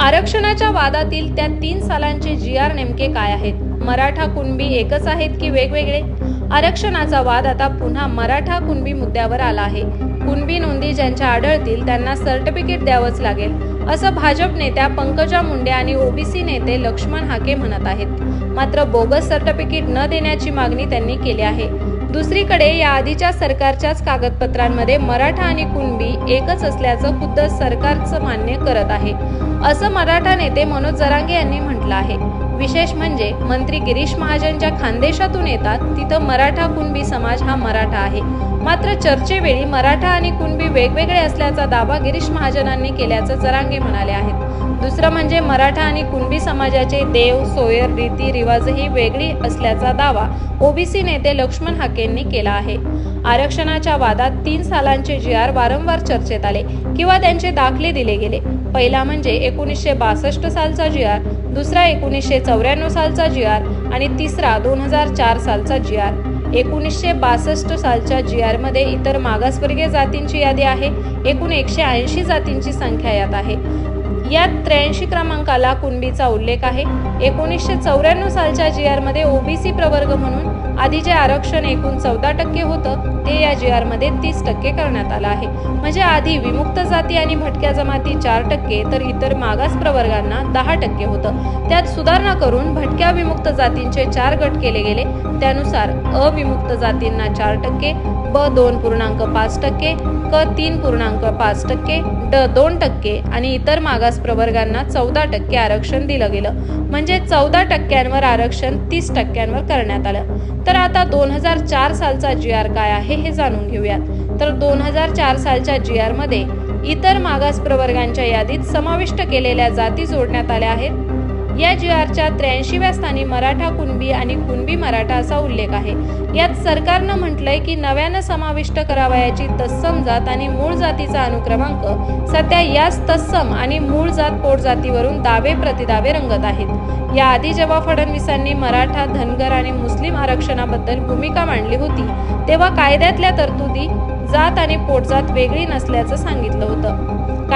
आरक्षणाच्या वादातील त्या तीन सालांचे जी आर नेमके काय आहेत? मराठा कुणबी एकच आहेत की वेगवेगळे? आरक्षणाचा वाद आता पुन्हा मराठा कुणबी मुद्द्यावर आला आहे. कुणबी नोंदी ज्यांच्या आढळतील त्यांना सर्टिफिकेट द्यावंच लागेल असं भाजप नेत्या पंकजा मुंडे आणि ओबीसी नेते लक्ष्मण हाके म्हणत आहेत. मात्र बोगस सर्टिफिकेट न देण्याची मागणी त्यांनी केली आहे. दुसरीकडे या आधीच्या सरकारच्याच कागदपत्रांमध्ये मराठा आणि कुणबी एकच असल्याचं खुद्द सरकारचं मान्य करत आहे असं मराठा नेते मनोज जरांगे यांनी म्हटलं आहे. विशेष म्हणजे मंत्री गिरीश महाजनच्या खानदेशातून येतात तिथं मराठा कुणबी समाज हा मराठा आहे. मात्र चर्चेवेळी मराठा आणि कुणबी वेगवेगळे असल्याचा दावा गिरीश महाजनांनी केल्याचं जरांगे म्हणाले आहेत. दुसरं म्हणजे मराठा आणि कुणबी समाजाचे देव सोयर रीती रिवाजही वेगळी असल्याचा दावा ओबीसी नेते लक्ष्मण हाकेंनी केला आहे. आरक्षणाच्या वादात तीन सालांचे जी आर वारंवार चर्चेत आले किंवा त्यांचे दाखले दिले गेले. पहिला म्हणजे एकोणीसशे बासष्ट सालचा जी आर दुसरा एकोणीसशे चौऱ्याण्णव सालचा जी आर आणि तिसरा दोन हजार चार सालचा जी आर. एकोणीसशे बासष्ट सालच्या जी आरमध्ये इतर मागासवर्गीय जातींची यादी आहे. एकूण एकशे ऐंशी जातींची संख्या यात आहे. यात त्र्याऐंशी क्रमांकाला कुणबीचा उल्लेख आहे. एकोणीसशे चौऱ्याण्णव सालच्या जी आरमध्ये ओबीसी प्रवर्ग म्हणून आधी जे आरक्षण एकूण चौदा टक्के होतं. ते या जी आरमध्ये तीस टक्के करण्यात आलं आहे. म्हणजे आधी विमुक्त जाती आणि भटक्या जमाती चार टक्के तर इतर मागास प्रवर्गांना दहा टक्के होतं. त्यात सुधारणा करून भटक्या विमुक्त जातींचे चार गट केले गेले. त्यानुसार अविमुक्त जातींना चार टक्के ब दोन पूर्णांक पाच टक्के क तीन पूर्णांक पाच टक्के ड दोन टक्के आणि इतर मागास प्रवर्गांना चौदा टक्के आरक्षण दिलं गेलं. म्हणजे चौदा टक्क्यांवर आरक्षण तीस टक्क्यांवर करण्यात आलं. तर आता दोन हजार चार सालचा जी आर काय आहे हे जाणून घेऊयात. तर दोन हजार चार सालच्या जी आरमध्ये इतर मागास प्रवर्गांच्या यादीत समाविष्ट केलेल्या जाती जोडण्यात आल्या आहेत. या जी आरच्या त्र्याऐंशीव्या स्थानी मराठा कुणबी आणि कुणबी मराठा असा उल्लेख आहे. यात सरकारनं म्हटलंय की नव्यानं समाविष्ट करावयाची तत्सम जात आणि मूळ जातीचा अनुक्रमांक सध्या याच तत्सम आणि मूळ जात पोटजातीवरून दावे प्रतिदावे रंगत आहेत. याआधी जेव्हा फडणवीसांनी मराठा धनगर आणि मुस्लिम आरक्षणाबद्दल भूमिका मांडली होती तेव्हा कायद्यातल्या तरतुदी जात आणि पोटजात वेगळी नसल्याचं सांगितलं होतं.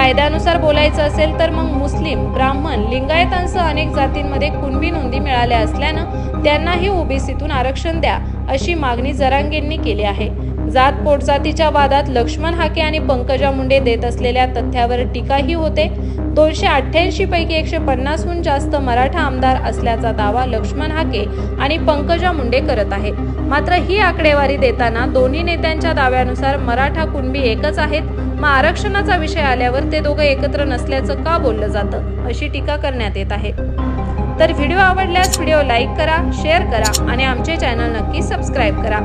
कायद्यानुसार बोलायचं असेल तर मग मुस्लिम ब्राह्मण लिंगायतांसह अनेक जातींमध्ये कुणबी नोंदी मिळाल्या असल्यानं त्यांनाही ओबीसीतून आरक्षण द्या अशी मागणी जरांगेंनी केली आहे. जात पोटजातीच्या वादात लक्ष्मण हाके आणि पंकजा मुंडे देत असलेल्या तथ्यावर टीकाही होते. दोनशे अठ्ठ्याऐंशी पैकी एकशे पन्नासहून जास्त मराठा आमदार असल्याचा दावा लक्ष्मण हाके आणि पंकजा मुंडे करत आहे. मात्र ही आकडेवारी देताना दोन्ही नेत्यांच्या दाव्यानुसार मराठा कुणबी एकच आहेत. मग आरक्षणाचा विषय आल्यावर ते दोघं एकत्र नसल्याचं का बोललं जातं अशी टीका करण्यात येत आहे. तर व्हिडिओ आवडल्यास व्हिडिओ लाईक करा शेअर करा आणि आमचे चॅनल नक्की सबस्क्राईब करा.